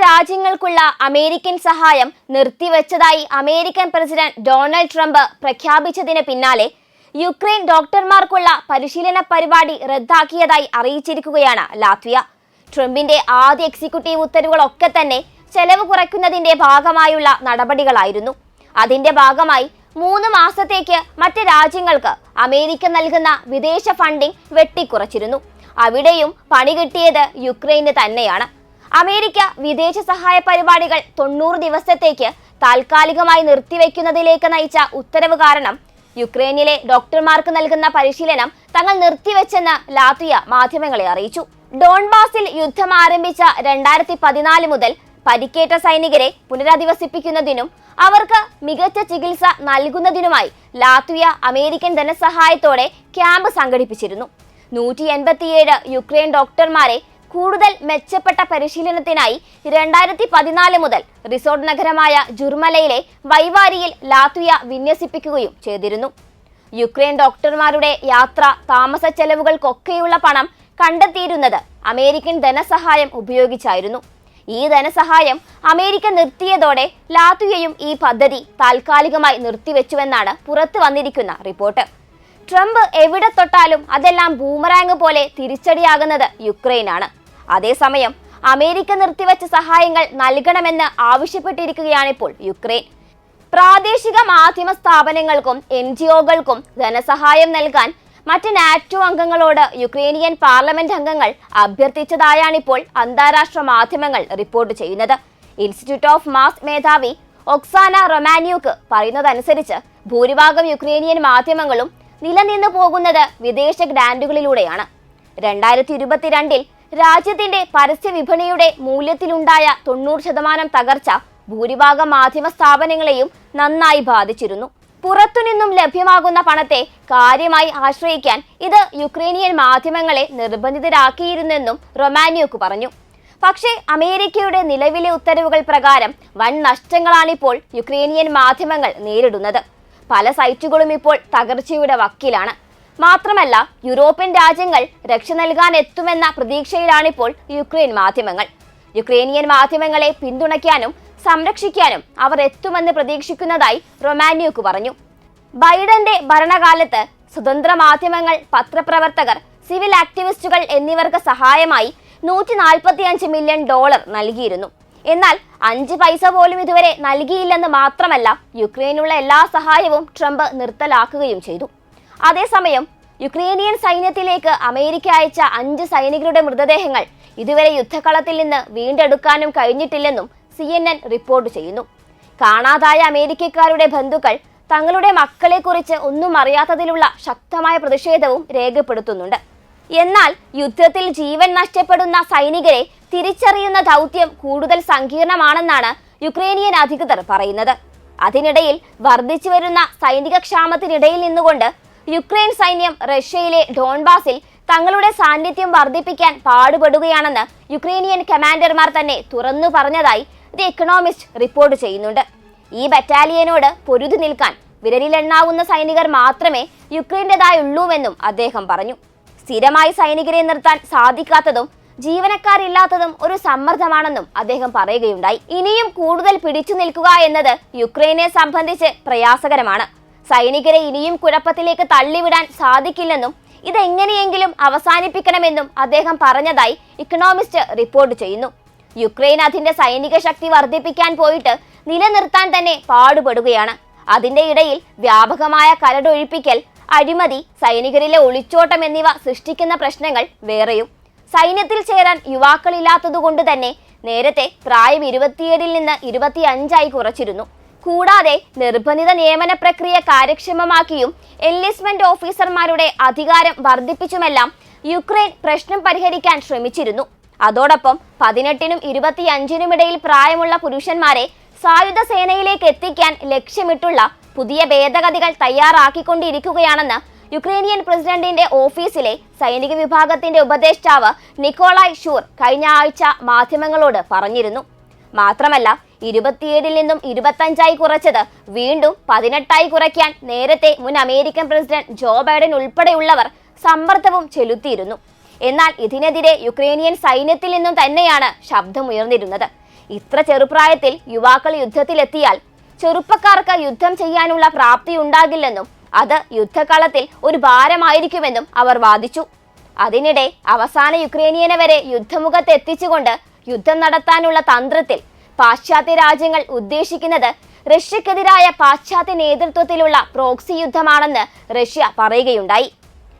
രാജ്യങ്ങൾക്കുള്ള American സഹായം നിർത്തിവെച്ചതായി American president Donald Trump പ്രഖ്യാപിച്ചതിന് പിന്നാലെ യുക്രൈൻ ഡോക്ടർമാർക്കുള്ള പരിശീലന പരിപാടി റദ്ദാക്കിയതായി അറിയിച്ചിരിക്കുകയാണ് ലാത്വിയ. ട്രംപിന്റെ ആദ്യ എക്സിക്യൂട്ടീവ് ഉത്തരവുകളൊക്കെ തന്നെ ചെലവ് കുറയ്ക്കുന്നതിന്റെ ഭാഗമായുള്ള നടപടികളായിരുന്നു. അതിന്റെ ഭാഗമായി മൂന്ന് മാസത്തേക്ക് മറ്റ് രാജ്യങ്ങൾക്ക് അമേരിക്ക നൽകുന്ന വിദേശ ഫണ്ടിംഗ് വെട്ടിക്കുറച്ചിരുന്നു. അവിടെയും പണി കിട്ടിയത് യുക്രൈന് തന്നെയാണ്. അമേരിക്ക വിദേശ സഹായ പരിപാടികൾ തൊണ്ണൂറ് ദിവസത്തേക്ക് താൽക്കാലികമായി നിർത്തിവെക്കുന്നതിലേക്ക് നയിച്ച ഉത്തരവ് കാരണം യുക്രൈനിലെ ഡോക്ടർമാർക്ക് നൽകുന്ന പരിശീലനം തങ്ങൾ നിർത്തിവെച്ചെന്ന് ലാത്വിയ മാധ്യമങ്ങളെ അറിയിച്ചു. ഡോൺബാസിൽ യുദ്ധം ആരംഭിച്ച രണ്ടായിരത്തി പതിനാല് മുതൽ പരിക്കേറ്റ സൈനികരെ പുനരധിവസിപ്പിക്കുന്നതിനും അവർക്ക് മികച്ച ചികിത്സ നൽകുന്നതിനുമായി ലാത്വിയ അമേരിക്കൻ ധനസഹായത്തോടെ ക്യാമ്പ് സംഘടിപ്പിച്ചിരുന്നു. നൂറ്റി എൺപത്തിയേഴ് യുക്രൈൻ ഡോക്ടർമാരെ കൂടുതൽ മെച്ചപ്പെട്ട പരിശീലനത്തിനായി രണ്ടായിരത്തി പതിനാല് മുതൽ റിസോർട്ട് നഗരമായ ജുർമലയിലെ വൈവാരിയിൽ ലാത്വിയ വിന്യസിപ്പിക്കുകയും ചെയ്തിരുന്നു. യുക്രൈൻ ഡോക്ടർമാരുടെ യാത്ര താമസ ചെലവുകൾക്കൊക്കെയുള്ള പണം കണ്ടെത്തിയിരുന്നത് അമേരിക്കൻ ധനസഹായം ഉപയോഗിച്ചായിരുന്നു. ഈ ധനസഹായം അമേരിക്ക നിർത്തിയതോടെ ലാത്വിയയും ഈ പദ്ധതി താൽക്കാലികമായി നിർത്തിവെച്ചുവെന്നാണ് പുറത്തു വന്നിരിക്കുന്ന റിപ്പോർട്ട്. ട്രംപ് എവിടെ തൊട്ടാലും അതെല്ലാം ബൂമറാങ് പോലെ തിരിച്ചടിയാകുന്നത് യുക്രൈനാണ്. അതേസമയം അമേരിക്ക നിർത്തിവച്ച സഹായങ്ങൾ നൽകണമെന്ന് ആവശ്യപ്പെട്ടിരിക്കുകയാണിപ്പോൾ യുക്രൈൻ. പ്രാദേശിക മാധ്യമ സ്ഥാപനങ്ങൾക്കും എൻ ജി ഒകൾക്കും ധനസഹായം നൽകാൻ മറ്റ് നാറ്റോ അംഗങ്ങളോട് യുക്രൈനിയൻ പാർലമെന്റ് അംഗങ്ങൾ അഭ്യർത്ഥിച്ചതായാണിപ്പോൾ അന്താരാഷ്ട്ര മാധ്യമങ്ങൾ റിപ്പോർട്ട് ചെയ്യുന്നത്. ഇൻസ്റ്റിറ്റ്യൂട്ട് ഓഫ് മാസ് മേധാവി ഒക്സാന റൊമാനിയുക്ക് പറയുന്നതനുസരിച്ച് ഭൂരിഭാഗം യുക്രൈനിയൻ മാധ്യമങ്ങളും നിലനിന്നു പോകുന്നത് വിദേശ ഗ്രാൻഡുകളിലൂടെയാണ് രണ്ടായിരത്തി ഇരുപത്തിരണ്ടിൽ രാജ്യത്തിന്റെ പരസ്യ വിപണിയുടെ മൂല്യത്തിലുണ്ടായ തൊണ്ണൂറ് ശതമാനം തകർച്ച ഭൂരിഭാഗം മാധ്യമ സ്ഥാപനങ്ങളെയും നന്നായി ബാധിച്ചിരുന്നു. പുറത്തുനിന്നും ലഭ്യമാകുന്ന പണത്തെ കാര്യമായി ആശ്രയിക്കാൻ ഇത് യുക്രൈനിയൻ മാധ്യമങ്ങളെ നിർബന്ധിതരാക്കിയിരുന്നെന്നും റൊമാനിയോക്ക് പറഞ്ഞു. പക്ഷേ അമേരിക്കയുടെ നിലവിലെ ഉത്തരവുകൾ പ്രകാരം വൻ നഷ്ടങ്ങളാണിപ്പോൾ യുക്രൈനിയൻ മാധ്യമങ്ങൾ നേരിടുന്നത്. പല സൈറ്റുകളും ഇപ്പോൾ തകർച്ചയുടെ വക്കിലാണ്. മാത്രമല്ല യൂറോപ്യൻ രാജ്യങ്ങൾ രക്ഷ നൽകാൻ എത്തുമെന്ന പ്രതീക്ഷയിലാണിപ്പോൾ യുക്രൈൻ മാധ്യമങ്ങൾ. യുക്രൈനിയൻ മാധ്യമങ്ങളെ പിന്തുണയ്ക്കാനും സംരക്ഷിക്കാനും അവർ എത്തുമെന്ന് പ്രതീക്ഷിക്കുന്നതായി റൊമാനിയുക്ക് പറഞ്ഞു. ബൈഡന്റെ ഭരണകാലത്ത് സ്വതന്ത്ര മാധ്യമങ്ങൾ പത്രപ്രവർത്തകർ സിവിൽ ആക്ടിവിസ്റ്റുകൾ എന്നിവർക്ക് സഹായമായി നൂറ്റി നാൽപ്പത്തിയഞ്ച് മില്യൺ ഡോളർ നൽകിയിരുന്നു. എന്നാൽ അഞ്ച് പൈസ പോലും ഇതുവരെ നൽകിയില്ലെന്ന് മാത്രമല്ല യുക്രൈനുള്ള എല്ലാ സഹായവും ട്രംപ് നിർത്തലാക്കുകയും ചെയ്തു. അതേസമയം യുക്രേനിയൻ സൈന്യത്തിലേക്ക് അമേരിക്ക അയച്ച അഞ്ച് സൈനികരുടെ മൃതദേഹങ്ങൾ ഇതുവരെ യുദ്ധക്കളത്തിൽ നിന്ന് വീണ്ടെടുക്കാനും കഴിഞ്ഞിട്ടില്ലെന്നും സി റിപ്പോർട്ട് ചെയ്യുന്നു. കാണാതായ അമേരിക്കക്കാരുടെ ബന്ധുക്കൾ തങ്ങളുടെ മക്കളെക്കുറിച്ച് ഒന്നും അറിയാത്തതിലുള്ള ശക്തമായ പ്രതിഷേധവും രേഖപ്പെടുത്തുന്നുണ്ട്. എന്നാൽ യുദ്ധത്തിൽ ജീവൻ നഷ്ടപ്പെടുന്ന സൈനികരെ തിരിച്ചറിയുന്ന ദൗത്യം കൂടുതൽ സങ്കീർണമാണെന്നാണ് യുക്രേനിയൻ അധികൃതർ പറയുന്നത്. അതിനിടയിൽ വർദ്ധിച്ചു വരുന്ന സൈനിക ക്ഷാമത്തിനിടയിൽ നിന്നുകൊണ്ട് യുക്രൈൻ സൈന്യം റഷ്യയിലെ ഡോൺബാസിൽ തങ്ങളുടെ സാന്നിധ്യം വർദ്ധിപ്പിക്കാൻ പാടുപെടുകയാണെന്ന് യുക്രൈനിയൻ കമാൻഡർമാർ തന്നെ തുറന്നു പറഞ്ഞതായി ദി എക്കണോമിസ്റ്റ് റിപ്പോർട്ട് ചെയ്യുന്നുണ്ട്. ഈ ബറ്റാലിയനോട് പൊരുതി നിൽക്കാൻ വിരലിലെണ്ണാവുന്ന സൈനികർ മാത്രമേ യുക്രൈന്റെതായുള്ളൂവെന്നും അദ്ദേഹം പറഞ്ഞു. സ്ഥിരമായി സൈനികരെ നിർത്താൻ സാധിക്കാത്തതും ജീവനക്കാരില്ലാത്തതും ഒരു സമ്മർദ്ദമാണെന്നും അദ്ദേഹം പറയുകയുണ്ടായി. ഇനിയും കൂടുതൽ പിടിച്ചു നിൽക്കുക എന്നത് യുക്രൈനെ സംബന്ധിച്ച് പ്രയാസകരമാണ്. സൈനികരെ ഇനിയും കുഴപ്പത്തിലേക്ക് തള്ളിവിടാൻ സാധിക്കില്ലെന്നും ഇതെങ്ങനെയെങ്കിലും അവസാനിപ്പിക്കണമെന്നും അദ്ദേഹം പറഞ്ഞതായി ഇക്കണോമിസ്റ്റ് റിപ്പോർട്ട് ചെയ്യുന്നു. യുക്രൈൻ അതിന്റെ സൈനിക ശക്തി വർദ്ധിപ്പിക്കാൻ പോയിട്ട് നിലനിർത്താൻ തന്നെ പാടുപെടുകയാണ്. അതിന്റെ ഇടയിൽ വ്യാപകമായ കരടൊഴിപ്പിക്കൽ അഴിമതി സൈനികരിലെ ഒളിച്ചോട്ടം എന്നിവ സൃഷ്ടിക്കുന്ന പ്രശ്നങ്ങൾ വേറെയും. സൈന്യത്തിൽ ചേരാൻ യുവാക്കളില്ലാത്തതുകൊണ്ട് തന്നെ നേരത്തെ പ്രായം ഇരുപത്തിയേഴിൽ നിന്ന് ഇരുപത്തിയഞ്ചായി കുറച്ചിരുന്നു. കൂടാതെ നിർബന്ധിത നിയമന പ്രക്രിയ കാര്യക്ഷമമാക്കിയും എൻലിസ്മെന്റ് ഓഫീസർമാരുടെ അധികാരം വർദ്ധിപ്പിച്ചുമെല്ലാം യുക്രൈൻ പ്രശ്നം പരിഹരിക്കാൻ ശ്രമിച്ചിരുന്നു. അതോടൊപ്പം പതിനെട്ടിനും ഇരുപത്തിയഞ്ചിനുമിടയിൽ പ്രായമുള്ള പുരുഷന്മാരെ സായുധ സേനയിലേക്ക് എത്തിക്കാൻ ലക്ഷ്യമിട്ടുള്ള പുതിയ ഭേദഗതികൾ തയ്യാറാക്കിക്കൊണ്ടിരിക്കുകയാണെന്ന് യുക്രൈനിയൻ പ്രസിഡന്റിന്റെ ഓഫീസിലെ സൈനിക വിഭാഗത്തിന്റെ ഉപദേഷ്ടാവ് നിക്കോളായ് ഷൂർ കഴിഞ്ഞ ആഴ്ച മാധ്യമങ്ങളോട് പറഞ്ഞിരുന്നു. മാത്രമല്ല ഇരുപത്തിയേഴിൽ നിന്നും ഇരുപത്തഞ്ചായി കുറച്ചത്. വീണ്ടും പതിനെട്ടായി കുറയ്ക്കാൻ നേരത്തെ മുൻ അമേരിക്കൻ പ്രസിഡന്റ് ജോ ബൈഡൻ ഉൾപ്പെടെയുള്ളവർ സമ്മർദ്ദവും ചെലുത്തിയിരുന്നു. എന്നാൽ ഇതിനെതിരെ യുക്രൈനിയൻ സൈന്യത്തിൽ നിന്നും തന്നെയാണ് ശബ്ദമുയർന്നിരുന്നത് ഇത്ര ചെറുപ്രായത്തിൽ യുവാക്കൾ യുദ്ധത്തിലെത്തിയാൽ ചെറുപ്പക്കാർക്ക് യുദ്ധം ചെയ്യാനുള്ള പ്രാപ്തി ഉണ്ടാകില്ലെന്നും അത് യുദ്ധകാലത്തിൽ ഒരു ഭാരമായിരിക്കുമെന്നും അവർ വാദിച്ചു. അതിനിടെ അവസാന യുക്രേനിയനെ വരെ യുദ്ധമുഖത്ത് എത്തിച്ചുകൊണ്ട് യുദ്ധം നടത്താനുള്ള തന്ത്രത്തിൽ പാശ്ചാത്യ രാജ്യങ്ങൾ ഉദ്ദേശിക്കുന്നത് റഷ്യക്കെതിരായ പാശ്ചാത്യ നേതൃത്വത്തിലുള്ള പ്രോക്സി യുദ്ധമാണെന്ന് റഷ്യ പറയുകയുണ്ടായി.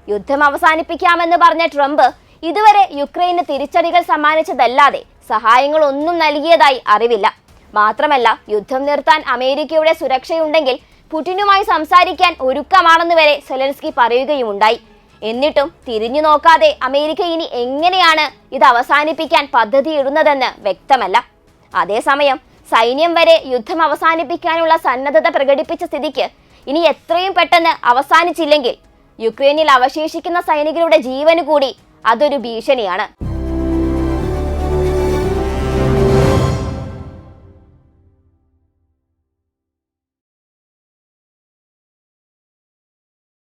യുദ്ധം അവസാനിപ്പിക്കാമെന്ന് പറഞ്ഞ ട്രംപ് ഇതുവരെ യുക്രൈന് തിരിച്ചടികൾ സമ്മാനിച്ചതല്ലാതെ സഹായങ്ങൾ ഒന്നും നൽകിയതായി അറിവില്ല. മാത്രമല്ല യുദ്ധം നിർത്താൻ അമേരിക്കയുടെ സുരക്ഷയുണ്ടെങ്കിൽ പുടിനുമായി സംസാരിക്കാൻ ഒരുക്കമാണെന്ന് വരെ സെലൻസ്കി പറയുകയുമുണ്ടായി. എന്നിട്ടും തിരിഞ്ഞു നോക്കാതെ അമേരിക്ക ഇനി എങ്ങനെയാണ് ഇത് അവസാനിപ്പിക്കാൻ പദ്ധതിയിടുന്നതെന്ന് വ്യക്തമല്ല. അതേസമയം സൈന്യം വരെ യുദ്ധം അവസാനിപ്പിക്കാനുള്ള സന്നദ്ധത പ്രകടിപ്പിച്ച സ്ഥിതിക്ക് ഇനി എത്രയും പെട്ടെന്ന് അവസാനിച്ചില്ലെങ്കിൽ യുക്രൈനിൽ അവശേഷിക്കുന്ന സൈനികരുടെ ജീവന് കൂടി അതൊരു ഭീഷണിയാണ്.